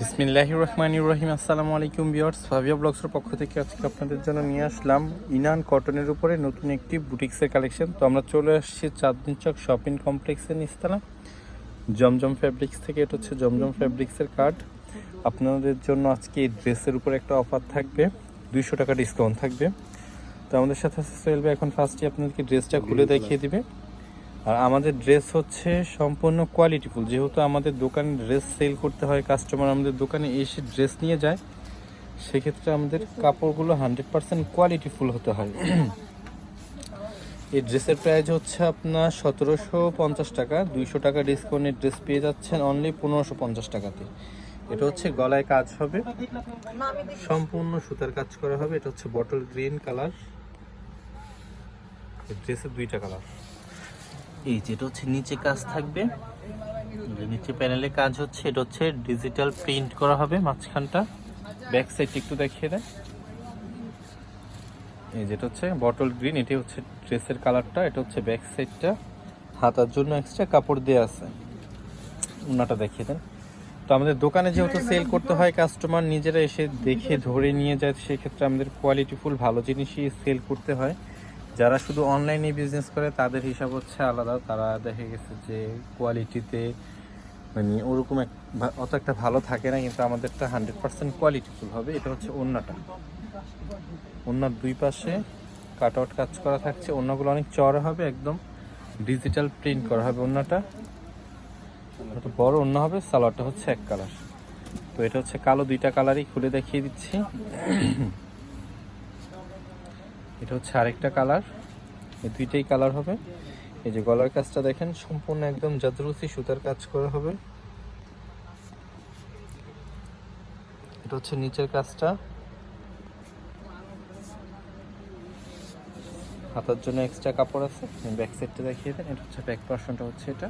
বিসমিল্লাহ রহমানির রহিম। আসসালামু আলাইকুম বিয়ার্স ফাভিয়া ব্লগসের পক্ষ থেকে আজকে আপনাদের জন্য নিয়ে আসলাম ইনান কটনের উপরে নতুন একটি বুটিক্সের কালেকশন। তো আমরা চলে আসছি চাঁদনি চক শপিং কমপ্লেক্সের নিস্তালা জমজম ফ্যাব্রিক্স থেকে এটা হচ্ছে জমজম ফ্যাব্রিক্সের কার্ড। আপনাদের জন্য আজকে এই ড্রেসের উপরে একটা অফার থাকবে, দুইশো টাকা ডিসকাউন্ট থাকবে। তো আমাদের সাথে সোহেল এখন ফার্স্টে আপনাদেরকে ড্রেসটা খুলে দেখিয়ে দিবে। আর আমাদের ড্রেস হচ্ছে সম্পূর্ণ কোয়ালিটিফুল যেহেতু আমাদের দোকানে ড্রেস সেল করতে হয় কাস্টমার আমাদের দোকানে এসে ড্রেস নিয়ে যায়, সেক্ষেত্রে আমাদের কাপড়গুলো হান্ড্রেড পার্সেন্ট কোয়ালিটিফুল হতে হয়। এই ড্রেসের প্রাইস হচ্ছে আপনার সতেরোশো পঞ্চাশ টাকা। দুইশো টাকা ডিসকাউন্টের ড্রেস পেয়ে যাচ্ছেন অনলি পনেরোশো পঞ্চাশ টাকাতে। এটা হচ্ছে গলায় কাজ হবে। সম্পূর্ণ সুতার কাজ করা হবে। এটা হচ্ছে বটল গ্রিন কালার ড্রেসের দুইটা কালার এই যেটা হচ্ছে নিচে কাজ থাকবে। নিচে প্যানেলে কাজ হচ্ছে, এটা হচ্ছে ডিজিটাল প্রিন্ট করা হবে মাঝখানটা। ব্যাক সাইড একটু দেখিয়ে দেয়। এই যেটা হচ্ছে বটল গ্রিন এটি হচ্ছে ড্রেসের কালারটা এটা হচ্ছে ব্যাক সাইডটা হাতার জন্য এক্সট্রা কাপড় দেওয়া আছে। ওনাটা দেখিয়ে দেন। তো আমাদের দোকানে যেহেতু সেল করতে হয় কাস্টমার নিজেরা এসে দেখে ধরে নিয়ে যায়, সেক্ষেত্রে আমাদের কোয়ালিটিফুল ভালো জিনিসই সেল করতে হয়। যারা শুধু অনলাইনে বিজনেস করে, তাদের হিসাব হচ্ছে আলাদা। তারা দেখে গেছে যে কোয়ালিটিতে মানে ওরকম এক অত একটা ভালো থাকে না, কিন্তু আমাদেরটা হান্ড্রেড পার্সেন্ট কোয়ালিটিফুল হবে। এটা হচ্ছে ওন্নাটা ওন্নার দুই পাশে কাট আউট কাজ করা থাকছে। অন্যগুলো অনেক চড়া হবে একদম। ডিজিটাল প্রিন্ট করা হবে একটা বড় ওন্না হবে, সালোয়ারটা হচ্ছে এক কালার তো এটা হচ্ছে কালো, দুইটা কালারই খুলে দেখিয়ে দিচ্ছি। এটা হচ্ছে আরেকটা কালার। এই দুইটাই কালার হবে। এই যে গলার কাজটা দেখেন, সম্পূর্ণ একদম জাদরুসি সুতার কাজ করা হবে। এটা হচ্ছে নিচের কাজটা। হাতার জন্য এক্সট্রা কাপড় আছে। ব্যাক সাইডটা দেখিয়ে দেন এটা হচ্ছে ব্যাক পার্সনটা হচ্ছে এটা।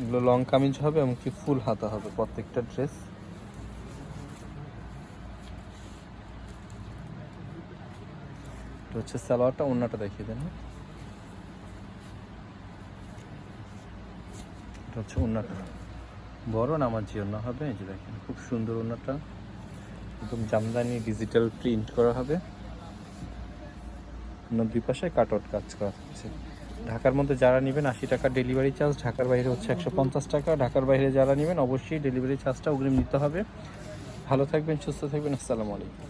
এগুলো লং কামিজ হবে এমনকি ফুল হাতা হবে প্রত্যেকটা ড্রেস এটা হচ্ছে সালোয়ারটা ওন্নাটা দেখিয়ে দেন। এটা হচ্ছে ওন্নাটা। বড় নামাজি ওন্না হবে, এই যে দেখেন, খুব সুন্দর ওন্নাটা। একদম জামদানি ডিজিটাল প্রিন্ট করা হবে। দুই পাশে কাট আউট কাজ করা হচ্ছে। ঢাকার মধ্যে যারা নেবেন আশি টাকা ডেলিভারি চার্জ ঢাকার বাইরে হচ্ছে একশো পঞ্চাশ টাকা। ঢাকার বাইরে যারা নেবেন, অবশ্যই ডেলিভারি চার্জটা অগ্রিম নিতে হবে। ভালো থাকবেন, সুস্থ থাকবেন, আসসালামু আলাইকুম।